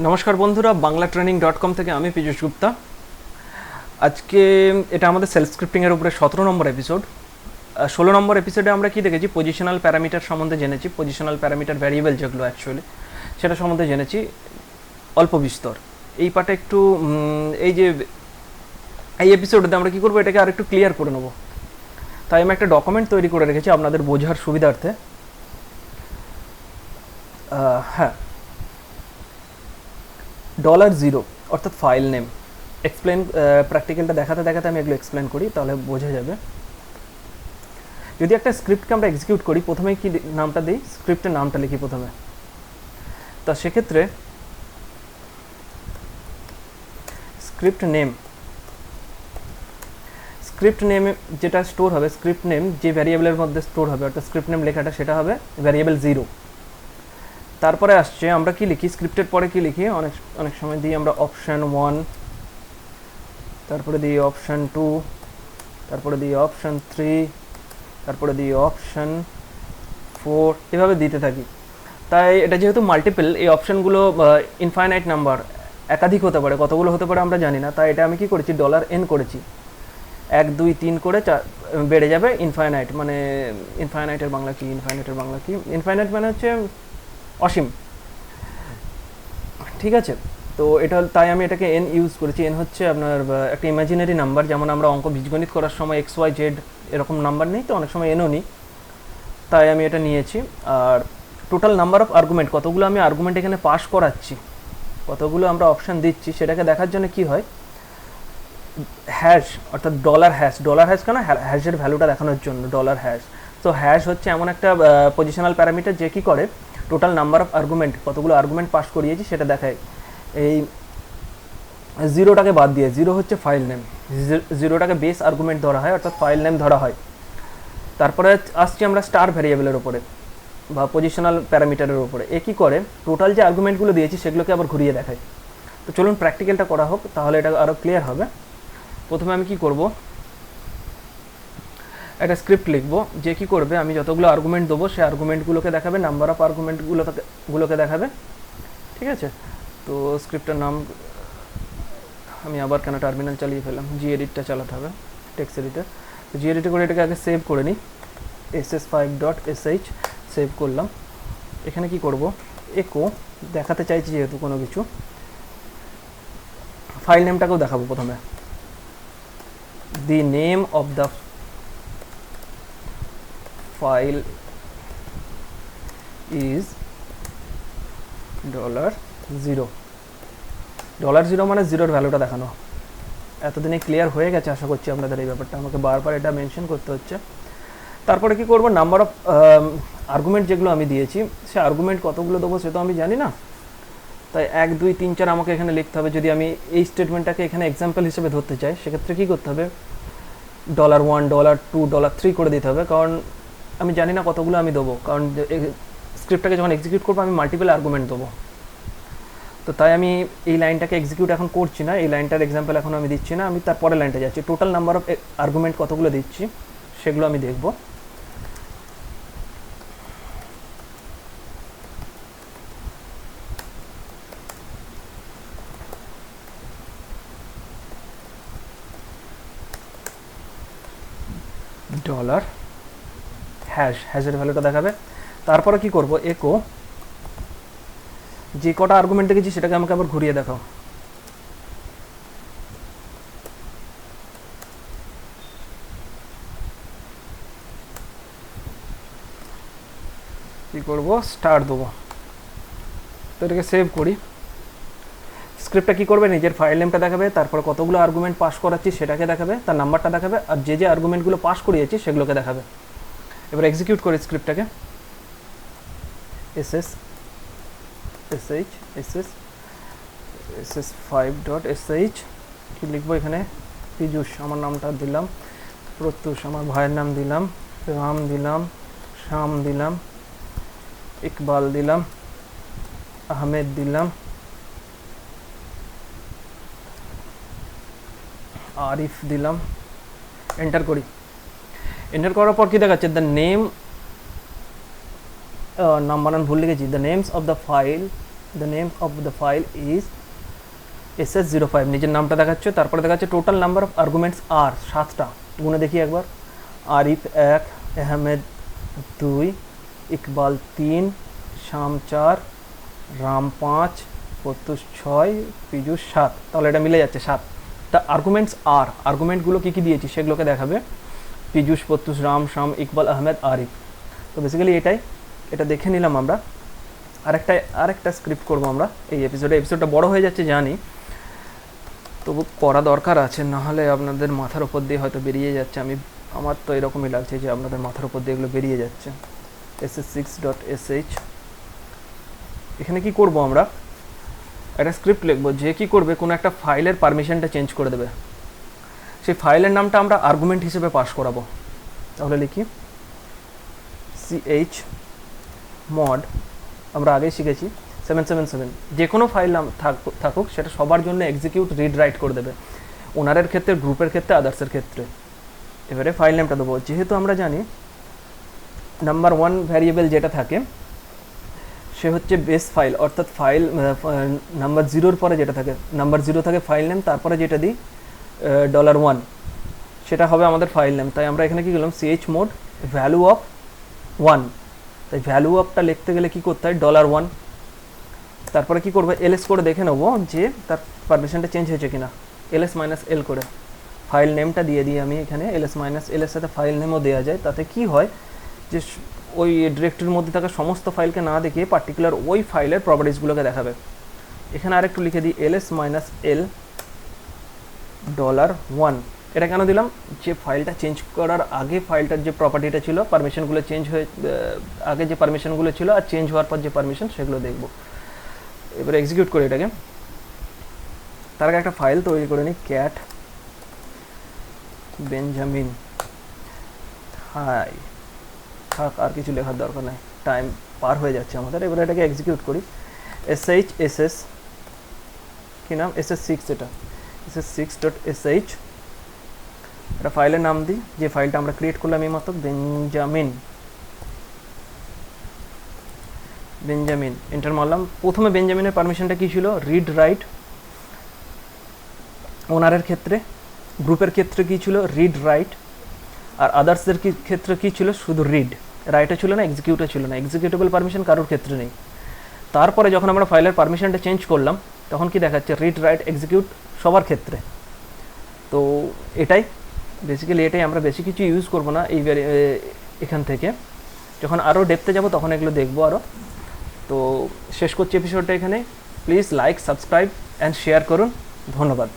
নমস্কার বন্ধুরা, Bangla training dot com থেকে আমি পীযুষ গুপ্তা। আজকে এটা আমাদের সেলফ স্ক্রিপ্টিংয়ের উপরে সতেরো নম্বর এপিসোড ষোলো নম্বর এপিসোডে আমরা কি দেখেছি? পজিশনাল প্যারামিটার সম্বন্ধে জেনেছি। পজিশনাল প্যারামিটার ভ্যারিয়েবল যেগুলো অ্যাকচুয়ালি সেটা সম্বন্ধে জেনেছি। অল্প বিস্তর। এই পার্টে একটু এই যে, এই এপিসোডে আমরা কী করব? এটাকে আর একটু ক্লিয়ার করে নেব। তাই আমি একটা ডকুমেন্ট তৈরি করে রেখেছি আপনাদের বোঝার সুবিধার্থে। হ্যাঁ। ডলার জিরো অর্থাৎ ফাইল নেম এক্সপ্লেন প্র্যাকটিক্যালটা দেখাতে দেখাতে আমি এগুলো এক্সপ্লেন করি, তাহলে বোঝা যাবে। যদি একটা স্ক্রিপ্টকে আমরা এক্সিকিউট করি, প্রথমে কি নামটা দিই? স্ক্রিপ্টের নামটা লিখি প্রথমে। তা সেক্ষেত্রে স্ক্রিপ্ট নেম স্ক্রিপ্ট নেম যেটা স্টোর হবে স্ক্রিপ্ট নেম যে ভ্যারিয়েবলের মধ্যে স্টোর হবে, অর্থাৎ স্ক্রিপ্ট নেম লেখাটা, সেটা হবে ভ্যারিয়েবল জিরো তারপরে আসছে, আমরা কি লিখি? স্ক্রিপ্টের পরে কি লিখি? অনেক অনেক সময় দিই আমরা অপশান ওয়ান তারপরে দিই অপশান টু তারপরে দিই অপশান থ্রি তারপরে দিই অপশান ফোর এভাবে দিতে থাকি। তাই এটা যেহেতু মাল্টিপল এই অপশানগুলো ইনফাইনাইট নাম্বার একাধিক হতে পারে, কতগুলো হতে পারে আমরা জানি না। তাই এটা আমি কি করেছি? ডলার এন করেছি। এক, দুই, তিন করে বেড়ে যাবে ইনফাইনাইট মানে ইনফাইনাইটের বাংলা কি? ইনফাইনাইটের বাংলা কি? ইনফাইনাইট মানে হচ্ছে অসীম। ঠিক আছে, তো এটা তাই আমি এটাকে এন ইউজ করেছি। এন হচ্ছে আপনার একটা ইমাজিনারি নাম্বার যেমন আমরা অঙ্ক বীজগণিত করার সময় এক্স ওয়াই জেড এরকম নাম্বার নেই তো, অনেক সময় এনও নিই। তাই আমি এটা নিয়েছি। আর টোটাল নাম্বার অফ আর্গুমেন্ট কতগুলো আমি আর্গুমেন্ট এখানে পাস করাচ্ছি, কতগুলো আমরা অপশান দিচ্ছি, সেটাকে দেখার জন্য কি হয়? হ্যাশ অর্থাৎ ডলার হ্যাশ ডলার হ্যাশ কেন? হ্যাশের ভ্যালুটা দেখানোর জন্য ডলার হ্যাশ তো হ্যাশ হচ্ছে এমন একটা পজিশনাল প্যারামিটার যে কী করে? টোটাল নাম্বার অফ আর্গুমেন্ট কতগুলো আর্গুমেন্ট পাস করিয়েছি সেটা দেখায় এই জিরোটাকে বাদ দিয়ে জিরো হচ্ছে ফাইল নেম জিরোটাকে বেস আর্গুমেন্ট ধরা হয়, অর্থাৎ ফাইল নেম ধরা হয়। তারপরে আসছি আমরা স্টার ভ্যারিয়েবলের উপরে, বা পজিশনাল প্যারামিটারের উপরে। এ কী করে? টোটাল যে আর্গুমেন্টগুলো দিয়েছি সেগুলোকে আবার ঘুরিয়ে দেখায় তো চলুন প্র্যাকটিক্যালটা করা হোক, তাহলে এটা আরও ক্লিয়ার হবে। প্রথমে আমি কি করব? একটা স্ক্রিপ্ট লিখব, যে কি করবে, আমি যতগুলো আর্গুমেন্ট দেবো, সেই আর্গুমেন্টগুলোকে দেখাবে নাম্বার অফ আর্গুমেন্টগুলো গুলোকে দেখাবে, ঠিক আছে? তো স্ক্রিপ্টের নাম, আমি আবার কেন টার্মিনাল চালিয়ে ফেলাম জি এডিটটা চালাতে হবে টেক্সট এডিটর তো জি এডিটে করে এটাকে আগে সেভ করে নিই। S S five dot S H save করলাম। এখানে কি করব? একো দেখাতে চাইছি যেহেতু কোনো কিছু। ফাইল নেমটাকেও দেখাবো প্রথমে। The name of the file is dollar zero dollar zero মানে জিরোর ভ্যালুটা দেখানো। এতদিনে ক্লিয়ার হয়ে গেছে, আশা করছি আপনাদের এই ব্যাপারটা। আমাকে বারবার এটা মেনশন করতে হচ্ছে। তারপরে কি করব? নাম্বার অফ আর্গুমেন্ট যেগুলো আমি দিয়েছি, সে আর্গুমেন্ট কতগুলো দেবো সে তো আমি জানি না। তাই এক, দুই, তিন, চার আমাকে এখানে লিখতে হবে। যদি আমি এই স্টেটমেন্টটাকে এখানে এক্সাম্পল হিসেবে ধরতে চাই, সেক্ষেত্রে কী করতে হবে? Dollar one dollar two dollar three করে দিতে হবে। কারণ আমি জানি না কতগুলো আমি দেবো, কারণ স্ক্রিপ্টটাকে যখন এক্সিকিউট করব, আমি মাল্টিপল আর্গুমেন্ট দেবো। তো তাই আমি এই লাইনটাকে এক্সিকিউট এখন করছি না, এই লাইনটার এক্সাম্পল এখন আমি দিচ্ছি না, আমি তারপরে লাইনটা যাচ্ছি। টোটাল নাম্বার অফ আর্গুমেন্ট কতগুলো দিচ্ছি, সেগুলো আমি দেখব। ডলার হ্যাশ হ্যাশের ভ্যালুটা দেখাবে। তারপরে কি করব? একো যে কটা আর্গুমেন্ট দেখেছি সেটাকে আমাকে আবার ঘুরিয়ে দেখাও। কি করব? স্টার্ট দেবো। তো এটাকে সেভ করি। স্ক্রিপ্টটা কী করবে? নিজের ফাইল নেমটা দেখাবে। তারপর কতগুলো আর্গুমেন্ট পাস করাচ্ছি সেটাকে দেখাবে। তার নাম্বারটা দেখাবে। আর যে যে আর্গুমেন্টগুলো পাস করিয়েছি সেগুলোকে দেখাবে। এবার এক্সিকিউট করি স্ক্রিপ্টটাকে S S S H S S S S five dot S H কী লিখব এখানে? পীযুষ, আমার নামটা দিলাম। প্রত্যুষ, আমার ভাইয়ের নাম দিলাম। রাম দিলাম, শ্যাম দিলাম, ইকবাল দিলাম, আহমেদ দিলাম, আরিফ দিলাম। এন্টার করি। এন্টার করার পর কি দেখাচ্ছে? দ্য নেম নাম্বার বানান ভুল লিখেছি। The names of the file the name of the file is S S zero five নিজের নামটা দেখাচ্ছে, তারপরে দেখাচ্ছে টোটাল নাম্বার অফ আর্গুমেন্টস আর সাতটা। গুনে দেখি একবার। আরিফ এক, আহমেদ দুই, ইকবাল তিন, শাম চার, রাম পাঁচ প্রত্যুষ ছয় পীযুষ সাত। তাহলে এটা মিলে যাচ্ছে সাত। তা আর্গুমেন্টস আর আর্গুমেন্টগুলো কী কী দিয়েছি সেগুলোকে দেখাবে। পীযুষ প্রত্যুষ রাম, শাম, ইকবাল, আহমেদ, আরিফ। তো বেসিক্যালি এটাই। এটা দেখে নিলাম আমরা। আরেকটা আরেকটা স্ক্রিপ্ট করব আমরা এই এপিসোডে এপিসোডটা বড় হয়ে যাচ্ছে, জানি। তবু করা দরকার আছে নাহলে আপনাদের মাথার ওপর দিয়ে হয়তো বেরিয়ে যাচ্ছে। আমি, আমার তো এরকমই লাগছে যে আপনাদের মাথার ওপর দিয়ে এগুলো বেরিয়ে যাচ্ছে। S S six dot S H এখানে কি করব আমরা? একটা স্ক্রিপ্ট লিখব, যে কি করবে, কোনো একটা ফাইলের পারমিশনটা চেঞ্জ করে দেবে। সেই ফাইলের নামটা আমরা আর্গুমেন্ট হিসেবে পাস করাবো। তাহলে লিখি সিএইচ মড আমরা আগেই শিখেছি সেভেন সেভেন সেভেন যে কোনো ফাইল নাম থাক- থাকুক, সেটা সবার জন্য এক্সিকিউট রিড রাইট করে দেবে। ওনারের ক্ষেত্রে গ্রুপের ক্ষেত্রে আদার্সের ক্ষেত্রে। এবারে ফাইল নেমটা দেবো। যেহেতু আমরা জানি নাম্বার ওয়ান ভ্যারিয়েবল যেটা থাকে, সে হচ্ছে বেস ফাইল অর্থাৎ ফাইল নাম্বার জিরোর পরে যেটা থাকে। নাম্বার জিরো থাকে ফাইল নেম তারপরে যেটা দিই ডলার ওয়ান সেটা হবে আমাদের ফাইল নেম তাই আমরা এখানে কি করলাম? CH mod value of one তাই ভ্যালু অফটা লিখতে গেলে কি করতে হয়? ডলার ওয়ান তারপরে কি করব? এলএস করে দেখে নেব যে তার পারমিশনটা চেঞ্জ হয়েছে কিনা। এলএস মাইনাস এল করে। ফাইল নেমটা দিয়ে দিই আমি এখানে। এলএস মাইনাস এল এর সাথে ফাইল নেমও দেওয়া যায়। তাতে কি হয়? যে ওই ডিরেক্টরির মধ্যে থাকা সমস্ত ফাইলকে না দেখিয়ে পার্টিকুলার ওই ফাইলের প্রপার্টিসগুলোকে দেখাবে। এখানে আরেকটু লিখে দিই। LS minus L dollar one এটা কেন দিলাম? যে ফাইলটা চেঞ্জ করার আগে ফাইলটার যে প্রপার্টিটা ছিল পারমিশনগুলো চেঞ্জ হয়ে আগে যে পারমিশনগুলো ছিল আর চেঞ্জ হওয়ার পর যে পারমিশন সেগুলো দেখব। এবারে এক্সিকিউট করি এটাকে। তার আগে একটা ফাইল তৈরি করে নিই ক্যাট বেঞ্জামিন হাই, থাক, আর কিছু লেখার দরকার নাই। টাইম পার হয়ে যাচ্ছে আমাদের। এবারে এটাকে এক্সিকিউট করি। এস এইচ এস এস কী নাম? এস এস সিক্স এটা। ডট এস এইচ একটা ফাইলের নাম দিই। যে ফাইলটা আমরা ক্রিয়েট করলাম এই মাত্র বেঞ্জামিন বেঞ্জামিন এন্টার মারলাম। প্রথমে বেঞ্জামিনের পারমিশনটা কী ছিল? রিড রাইট ওনারের ক্ষেত্রে গ্রুপের ক্ষেত্রে কী ছিল? রিড রাইট আর আদার্সদের ক্ষেত্রে কী ছিল? শুধু রিড রাইটও ছিল না এক্সিকিউটও ছিল না। এক্সিকিউটেবল পারমিশন কারোর ক্ষেত্রে নেই। তারপরে যখন আমরা ফাইলের পারমিশনটা চেঞ্জ করলাম তখন কি দেখাচ্ছে? রিড রাইট এক্সিকিউট সবার ক্ষেত্রে। তো এটাই। বেসিক্যালি এটাই আমরা বেশি কিছু ইউজ করব না এই এখান থেকে। যখন আরও ডেপতে যাব তখন এগুলো দেখব আরও তো শেষ করছি এপিসোডটা এখানে please like subscribe and share করুন। ধন্যবাদ।